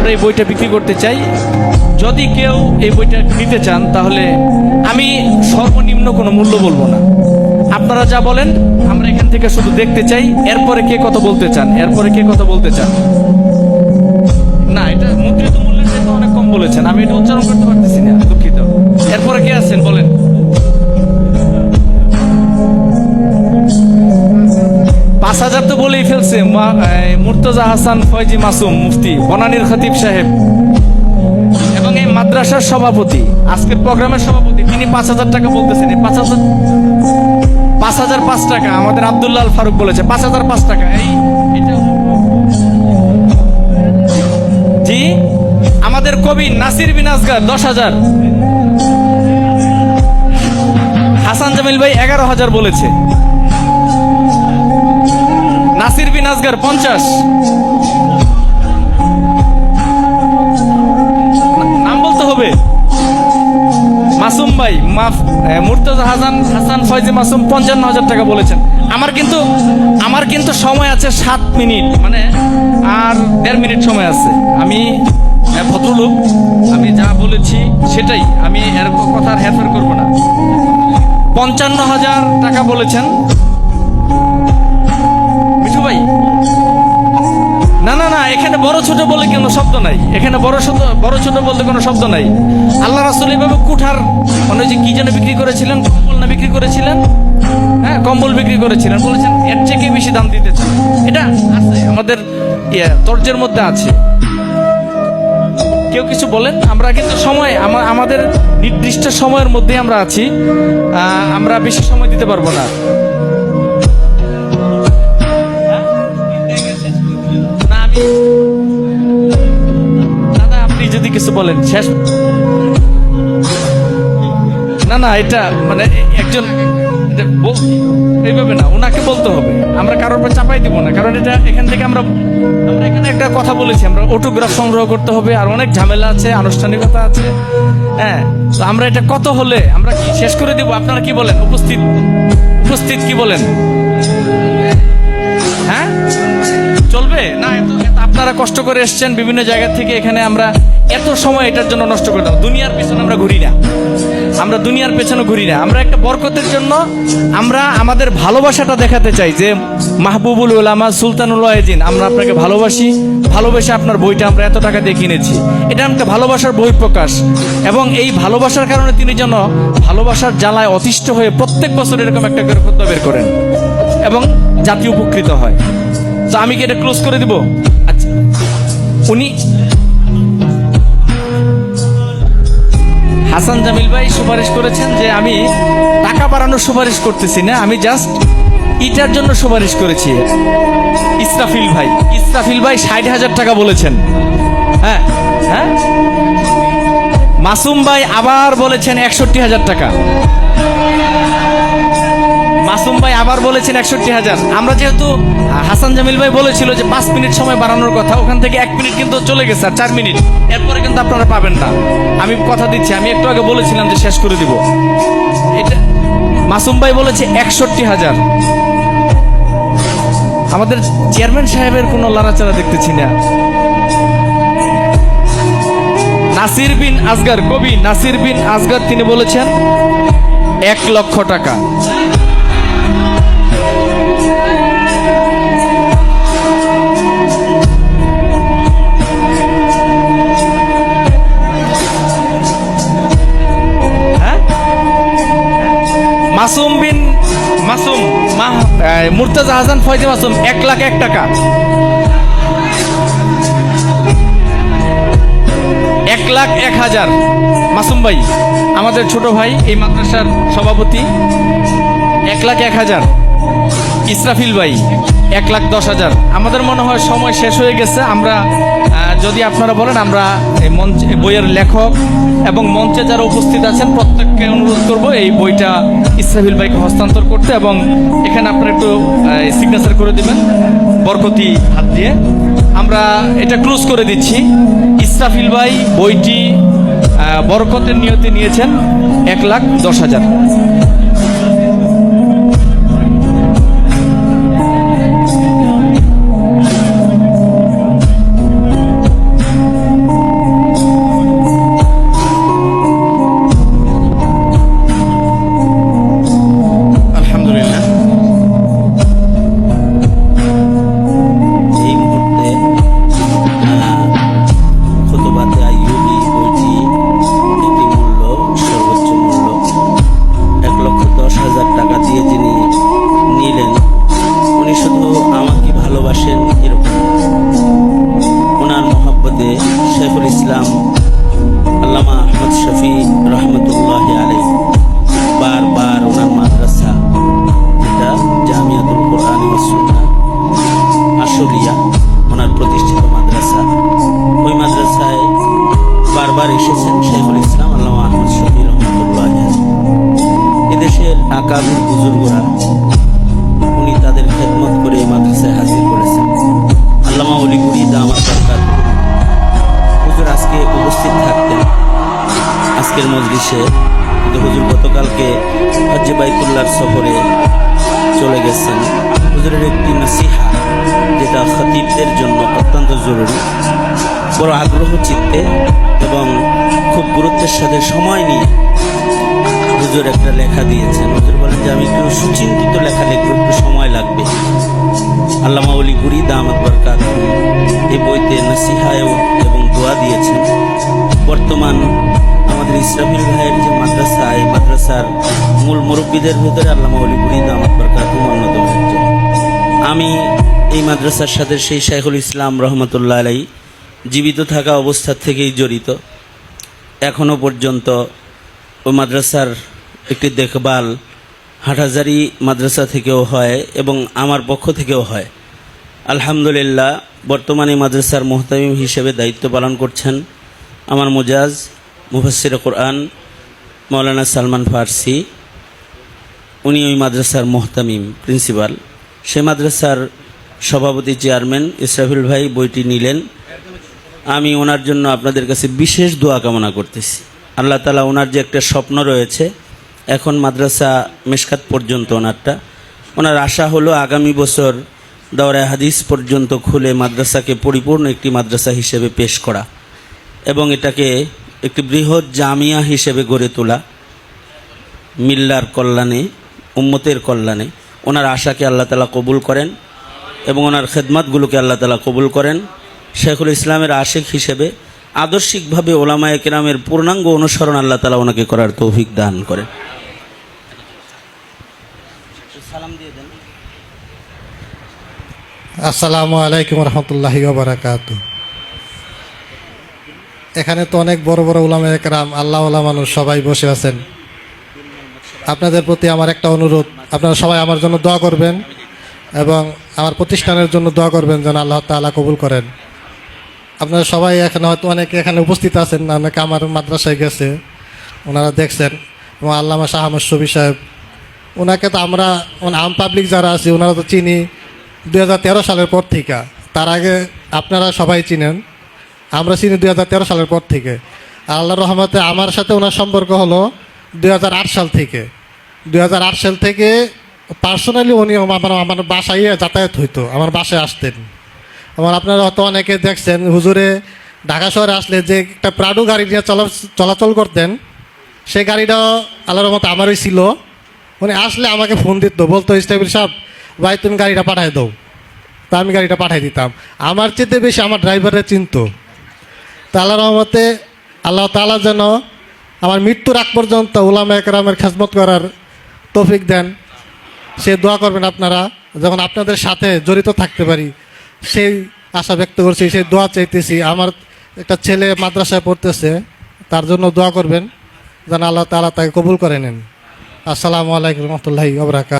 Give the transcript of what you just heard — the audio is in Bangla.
আমরা এই বইটা বিক্রি করতে চাই। যদি কেউ এই বইটা নিতে চান, তাহলে আমি সর্বনিম্ন কোনো মূল্য বলব না। আপনারা যা বলেন, আমরা এখান থেকে শুধু দেখতে চাই, এরপরে কে কত বলতে চান, এরপরে কে কত বলতে চান। না, এটা মুদ্রিত মূল্যের অনেক কম বলেছেন, আমি এটা উচ্চারণ করতে পারতেছি না দুঃখিত। এরপরে কে আছেন, বলেন। পাঁচ হাজার তো বলেই ফেলছে মুর্তজা হাসান ফয়জি মাসুম মুফতি, বনানীর খতিব সাহেব। এবং এই মাদ্রাসার সভাপতি, আজকের প্রোগ্রামের সভাপতি, তিনি পাঁচ হাজার টাকা বলতেছেন। পাঁচ হাজার পাঁচ হাজার পাঁচ টাকা, আমাদের আব্দুল্লাহ ফারুক বলেছে, পাঁচ হাজার পাঁচ টাকা। এই জি? আমাদের কবি নাসির বিন আসগার দশ হাজার। হাসান জামিল ভাই এগারো হাজার বলেছে। নাসির বিন আসগার পঞ্চাশ। নাম বলতে হবে। মাসুম ভাই, মাফ মুর্তজা হাসান হাসান ফয়জি মাসুম পঞ্চান্ন হাজার টাকা বলেছেন। আমার কিন্তু আমার কিন্তু সময় আছে সাত মিনিট মানে আর দেড় মিনিট সময় আছে। আমি ভদ্রলোক, আমি যা বলেছি সেটাই, আমি এর কথা হেরফের করব না। পঞ্চান্ন হাজার টাকা বলেছেন। ভাই। না না না এখানে বড় ছোট বলে কোনো শব্দ নাই? এখানে বড় ছোট বড় ছোট বলতে কোনো শব্দ নাই। আল্লাহ রাসুল এইভাবে কুঠার মানে যে কি যেন বিক্রি করেছিলেন কম্বল না বিক্রি করেছিলেন? হ্যাঁ কম্বল বিক্রি করেছিলেন। বলেছেন এর থেকে বেশি দাম দিতে চান এটা আছে আমাদের ইয়ে, তর্জের মধ্যে আছে। কেউ কিছু বলেন? আমরা কিন্তু সময় আমা- আমাদের নির্দিষ্ট সময়ের মধ্যে আমরা আছি। আমরা বেশি সময় দিতে পারব না। বলেন, শেষ। না না, এটা মানে একজন এইভাবে না, ওনাকে বলতে হবে। আমরা কারোর চাপাই দিব না, কারণ এটা এখান থেকে আমরা আমরা এখানে একটা কথা বলেছি, আমরা অটোগ্রাফ সংগ্রহ করতে হবে, আর অনেক ঝামেলা আছে, আনুষ্ঠানিকতা আছে। হ্যাঁ তো আমরা এটা কত হলে আমরা কি শেষ করে দিব? আপনারা কি বলেন? উপস্থিত উপস্থিত কি বলেন? হ্যাঁ? চলবে? না, এত আপনারা কষ্ট করে এসছেন, বিভিন্ন জায়গা থেকে এখানে আমরা এত সময় এটার জন্য নষ্ট করে দাও দুনিয়ার পেছনে আমরা ঘুরি না। আমরা দুনিয়ার পেছনে ঘুরি না। আমরা একটা বরকতের জন্য আমরা আমাদের ভালোবাসাটা দেখাতে চাই যে মাহবুবুল উলামা সুলতানুল ওয়াহিদিন আমরা আপনাকে ভালোবাসি, ভালোবেসে আপনার বইটা আমরা এত টাকা দিয়ে কিনেছি। এটা একটা ভালোবাসার বই প্রকাশ। এবং এই ভালোবাসার কারণে তিনি যেন ভালোবাসার জ্বালায় অতিষ্ঠ হয়ে প্রত্যেক বছর এরকম একটা করে বের করেন এবং জাতি উপকৃত হয়। তো আমি কি এটা ক্লোজ করে দিব? আচ্ছা। উনি হাসান জামিল ভাই সুপারিশ করেছেন যে আমি টাকা বাড়ানোর সুপারিশ করতেছি না আমি জাস্ট ইটার জন্য সুপারিশ করেছি। ইসরাফিল ভাই ইসরাফিল ভাই ষাট হাজার টাকা বলেছেন। হ্যাঁ হ্যাঁ? মাসুম ভাই আবার বলেছেন একষট্টি হাজার টাকা। মাসুম ভাই আবার বলেছেন একষট্টি হাজার। আমরা যেহেতু হাসান জামিল ভাই বলেছিল যে পাঁচ মিনিট সময় বাড়ানোর কথা, ওখান থেকে এক মিনিট কিন্তু চলে গেছে আর চার মিনিট। এরপরে কিন্তু আপনারা পাবেন না। আমি কথা দিচ্ছি, আমি একটু আগে বলেছিলাম যে শেষ করে দিব। এটা, মাসুম ভাই বলেছে একষট্টি হাজার। আমাদের চেয়ারম্যান সাহেবের কোনো লড়াচড়া দেখতেছি না। নাসির বিন আসগার কবি নাসির বিন আসগার তিনি বলেছেন, এক লক্ষ টাকা। মাসুম বিন মাসুম মাহ হাসান ফয়জি মাসুম, এক লাখ এক টাকা। এক লাখ এক হাজার। মাসুম ভাই, আমাদের ছোট ভাই, এই মাদ্রাসার সভাপতি, এক লাখ এক হাজার। ইসরাফিল ভাই, এক লাখ দশ হাজার। আমাদের মনে হয় সময় শেষ হয়ে গেছে। আমরা যদি আপনারা বলেন, আমরা এই মঞ্চে বইয়ের লেখক এবং মঞ্চে যারা উপস্থিত আছেন, প্রত্যেককে অনুরোধ করব এই বইটা ইসরাফিল ভাইকে হস্তান্তর করতে এবং এখানে আপনারা একটু সিগনেচার করে দিবেন, বরকতি হাত দিয়ে। আমরা এটা ক্লোজ করে দিচ্ছি। ইসরাফিল ভাই বইটি বরকতের নিয়তে নিয়েছেন এক লাখ দশ হাজার। আকাবির বুজুর্গরা উনি তাদের খেদমত করে মাদ্রাসায় হাজির করেছেন। আল্লামা অলিগুড়ি দামাত সরকার হুজুর আজকে উপস্থিত থাকতেন। আজকের মজলিসে কিন্তু হুজুর গতকালকে হজ্জে বাইতুল্লার সফরে চলে গেছেন। হুজুরের একটি নাসিহা যেটা খতিবদের জন্য অত্যন্ত জরুরি। বড় আগ্রহ, চিত্তে এবং খুব গুরুত্বের সাথে সময় নিয়ে হুজুর একটা লেখা দিয়েছেন। হুজুর বলেন যে, আমি একটু সুচিন্তিত লেখা লিখব, একটু সময় লাগবে। আল্লামা অলি গুরি দামাত বরকাত এই বইতে নাসিহা এবং দোয়া দিয়েছেন। বর্তমান আমাদের ইসরাফিল ভাইয়ের যে মাদ্রাসা, এই মাদ্রাসার মূল মুরব্বীদের ভেতরে আল্লামা অলি গুরি দামাত বরকাত অন্যতম একজন। আমি এই মাদ্রাসার সাথে সেই শাইখুল ইসলাম রহমতুল্লাহ আলাই জীবিত থাকা অবস্থা থেকেই জড়িত। এখনও পর্যন্ত ওই মাদ্রাসার একটি দেখভাল হাটহাজারি মাদ্রাসা থেকেও হয় এবং আমার পক্ষ থেকেও হয়। আলহামদুলিল্লাহ, বর্তমানে মাদ্রাসার মোহতামিম হিসেবে দায়িত্ব পালন করছেন আমার মোজাজ মুফাসির কোরআন মৌলানা সালমান ফার্সি। উনি ওই মাদ্রাসার মোহতামিম, প্রিন্সিপাল। সে মাদ্রাসার সভাপতি চেয়ারম্যান ইসরাফিল ভাই বইটি নিলেন। আমি ওনার জন্য আপনাদের কাছে বিশেষ দোয়া কামনা করতেছি। আল্লাহ তালা ওনার যে একটা স্বপ্ন রয়েছে এখন মাদ্রাসা মেশকাত পর্যন্ত ওনারটা। ওনার আশা হলো আগামী বছর দৌড়ায় হাদিস পর্যন্ত খুলে মাদ্রাসাকে পরিপূর্ণ একটি মাদ্রাসা হিসেবে পেশ করা এবং এটাকে একটি বৃহৎ জামিয়া হিসেবে গড়ে তোলা। মিল্লার কল্যাণে, উম্মতের কল্যাণে ওনার আশাকে আল্লাহ তালা কবুল করেন এবং ওনার খেদমাতগুলোকে আল্লাহ তালা কবুল করেন। শেখুল ইসলামের আশেক হিসেবে আদর্শিকভাবে ওলামায় কেরামের পূর্ণাঙ্গ অনুসরণ আল্লাহ তালা ওনাকে করার তৌফিক দান করেন সালাম দিয়ে দেন আসসালামু আলাইকুম রহমতুল্লাহ বারাকাত। এখানে তো অনেক বড় বড় উলামা একরাম আল্লাহ মানুষ সবাই বসে আছেন। আপনাদের প্রতি আমার একটা অনুরোধ, আপনারা সবাই আমার জন্য দোয়া করবেন এবং আমার প্রতিষ্ঠানের জন্য দোয়া করবেন যেন আল্লাহ তাআলা কবুল করেন। আপনারা সবাই এখানে হয়তো অনেকে এখানে উপস্থিত আছেন, অনেকে আমার মাদ্রাসায় গেছে, ওনারা দেখছেন এবং আল্লামা শাহ সাহেব। ওনাকে তো আমরা মানে আম পাবলিক যারা আছি, ওনারা তো চিনি। দু হাজার তেরো সালের পর থেকে, তার আগে আপনারা সবাই চিনেন, আমরা চিনি দু হাজার তেরো সালের পর থেকে। আর আল্লাহর রহমতে আমার সাথে ওনার সম্পর্ক হলো দু হাজার আট সাল থেকে। দু হাজার আট সাল থেকে পার্সোনালি উনি আমার আমার বাসায় যাতায়াত হইতো, আমার বাসায় আসতেন। আমার আপনারা হয়তো অনেকে দেখছেন, হুজুরে ঢাকা শহরে আসলে যে একটা প্রাডু গাড়ি নিয়ে চলা চলাচল করতেন, সেই গাড়িটা আল্লাহর মতো আমারই ছিল। উনি আসলে আমাকে ফোন দিত, বলতো ইস্টাবিল সাহেব ভাই, তুমি গাড়িটা পাঠাই দাও। তা আমি গাড়িটা পাঠাই দিতাম। আমার চেয়ে বেশি আমার ড্রাইভারের চিনত। তা আল্লাহ রহমতে আল্লাহ তালা যেন আমার মৃত্যুর আগ পর্যন্ত উলামা একরামের খেজমত করার তৌফিক দেন। সে দোয়া করবেন আপনারা, যখন আপনাদের সাথে জড়িত থাকতে পারি। সেই আশা ব্যক্ত করছি, সেই দোয়া চাইতেছি। আমার একটা ছেলে মাদ্রাসায় পড়তেছে, তার জন্য দোয়া করবেন। যেন আল্লাহ তালা তাকে কবুল করে নেন। আসসালামু আলাইকুম রহমতুল্লাহি আবরাকাত